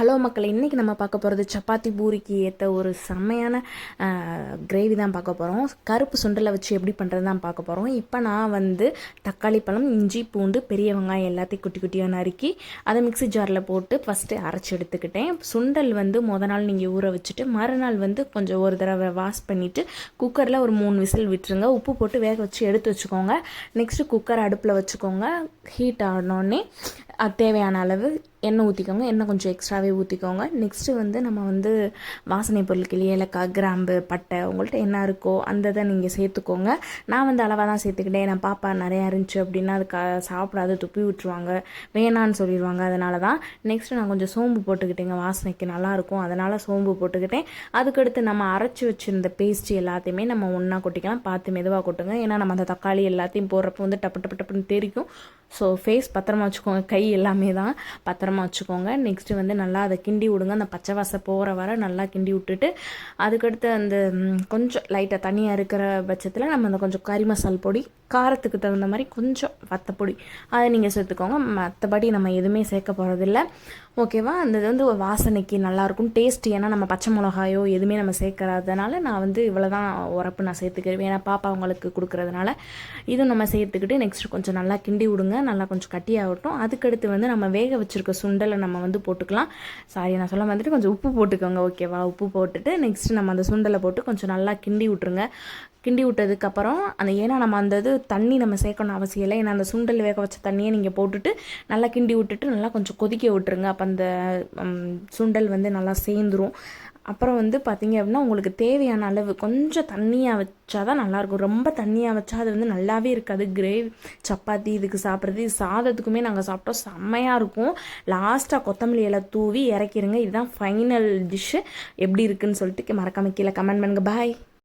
Hello மக்கள் இன்றைக்கி நம்ம பார்க்க போகிறது சப்பாத்தி பூரிக்கு ஏற்ற ஒரு செம்மையான கிரேவி தான் பார்க்க போகிறோம் கருப்பு சுண்டலை வச்சு எப்படி பண்ணுறது தான் பார்க்க போகிறோம் இப்போ நான் வந்து தக்காளி பழம் இஞ்சி பூண்டு பெரிய வெங்காயம் எல்லாத்தையும் குட்டி குட்டியாக நறுக்கி அதை மிக்ஸி ஜாரில் போட்டு ஃபஸ்ட்டு அரைச்சி எடுத்துக்கிட்டேன். சுண்டல் வந்து மொதல் நாள் நீங்கள் ஊற வச்சுட்டு மறுநாள் வந்து கொஞ்சம் ஒரு தடவை வாஷ் பண்ணிவிட்டு குக்கரில் ஒரு மூணு விசில் விட்டுருங்க. உப்பு போட்டு வேக வச்சு எடுத்து வச்சுக்கோங்க. நெக்ஸ்ட்டு குக்கர் அடுப்பில் வச்சுக்கோங்க. ஹீட் ஆனோடனே அது தேவையான அளவு எண்ணெய் ஊற்றிக்கோங்க எண்ணெய் கொஞ்சம் எக்ஸ்ட்ராவே ஊற்றிக்கோங்க நெக்ஸ்ட்டு வந்து நம்ம வந்து வாசனை பொருட்கள் ஏலக்காய் கிராம்பு பட்டை உங்கள்கிட்ட என்ன இருக்கோ அந்த இதை நீங்கள் சேர்த்துக்கோங்க. நான் வந்து அளவாக தான் சேர்த்துக்கிட்டேன். நான் பாப்பா நிறையா இருந்துச்சு அப்படின்னா அது க சாப்பிடாது துப்பி விட்டுருவாங்க. வேணான்னு சொல்லிடுவாங்க அதனால தான் நெக்ஸ்ட்டு நான் கொஞ்சம் சோம்பு போட்டுக்கிட்டேங்க. வாசனைக்கு நல்லாயிருக்கும் அதனால் சோம்பு போட்டுக்கிட்டேன். அதுக்கடுத்து நம்ம அரைச்சி வச்சுருந்த பேஸ்ட்டு எல்லாத்தையுமே நம்ம ஒன்றா கொட்டிக்கலாம். பார்த்து மெதுவாக கொட்டுங்க. ஏன்னா நம்ம அந்த தக்காளி எல்லாத்தையும் போடுறப்போ வந்து டப்பு டப்பு டப்புன்னு தெரிக்கும். ஸோ ஃபேஸ் பத்திரமா வச்சுக்கோங்க. கை எல்லாமே தான் பத்திரமா வச்சுக்கோங்க. நெக்ஸ்ட்டு வந்து நல்லா அதை கிண்டி விடுங்க. அந்த பச்சை வாசை போகிற வர நல்லா கிண்டி விட்டுட்டு அதுக்கடுத்து அந்த கொஞ்சம் லைட்டாக தனியாக இருக்கிற பட்சத்தில் நம்ம அந்த கொஞ்சம் கறி மசால் பொடி காரத்துக்கு தகுந்த மாதிரி கொஞ்சம் வத்தப்பொடி அதை நீங்கள் சேர்த்துக்கோங்க. மற்றபடி நம்ம எதுவுமே சேர்க்க போகிறதில்ல ஓகேவா அந்த இது வந்து வாசனைக்கு நல்லாயிருக்கும் டேஸ்ட் ஏன்னா நம்ம பச்சை மிளகாயோ எதுவுமே நம்ம சேர்க்கறதுனால நான் வந்து இவ்வளோ தான் உரப்பு நான் சேர்த்துக்கிறேன். ஏன்னா பாப்பா அவங்களுக்கு கொடுக்குறதுனால இதுவும் நம்ம சேர்த்துக்கிட்டு நெக்ஸ்ட் கொஞ்சம் நல்லா கிண்டி விடுங்க. நல்லா கொஞ்சம் கட்டியாகட்டும். அதுக்கடுத்து வந்து நம்ம வேக வச்சுருக்க சுண்டலை நம்ம வந்து போட்டுக்கலாம். சாரி நான் சொல்ல வந்துட்டு கொஞ்சம் உப்பு போட்டுக்கோங்க ஓகேவா உப்பு போட்டுட்டு நெக்ஸ்ட்டு நம்ம அந்த சுண்டலை போட்டு கொஞ்சம் நல்லா கிண்டி விட்ருங்க கிண்டி விட்டதுக்கப்புறம் அந்த ஏன்னா நம்ம அந்த இது தண்ணி நம்ம சேர்க்கணும் அவசியம் இல்லை. ஏன்னா அந்த சுண்டல் வேக வச்ச தண்ணியை நீங்கள் போட்டுட்டு நல்லா கிண்டி விட்டுட்டு நல்லா கொஞ்சம் கொதிக்க விட்டுருங்க. அப்போ அந்த சுண்டல் வந்து நல்லா சேர்ந்துரும். அப்புறம் வந்து பார்த்தீங்க அப்படின்னா உங்களுக்கு தேவையான அளவு கொஞ்சம் தண்ணியாக வச்சா தான் நல்லாயிருக்கும். ரொம்ப தண்ணியாக வச்சா அது வந்து நல்லாவே இருக்காது. கிரேவி சப்பாத்தி இதுக்கு சாப்பிட்றது இது சாதத்துக்குமே நாங்கள் சாப்பிட்டோம். செம்மையாக இருக்கும். லாஸ்ட்டாக கொத்தமல்லி எல்லாம் தூவி இறக்கிடுங்க இதுதான் ஃபைனல் டிஷ்ஷு எப்படி இருக்குன்னு சொல்லிட்டு மறக்காம கீழே கமெண்ட் பண்ணுங்கள் பாய்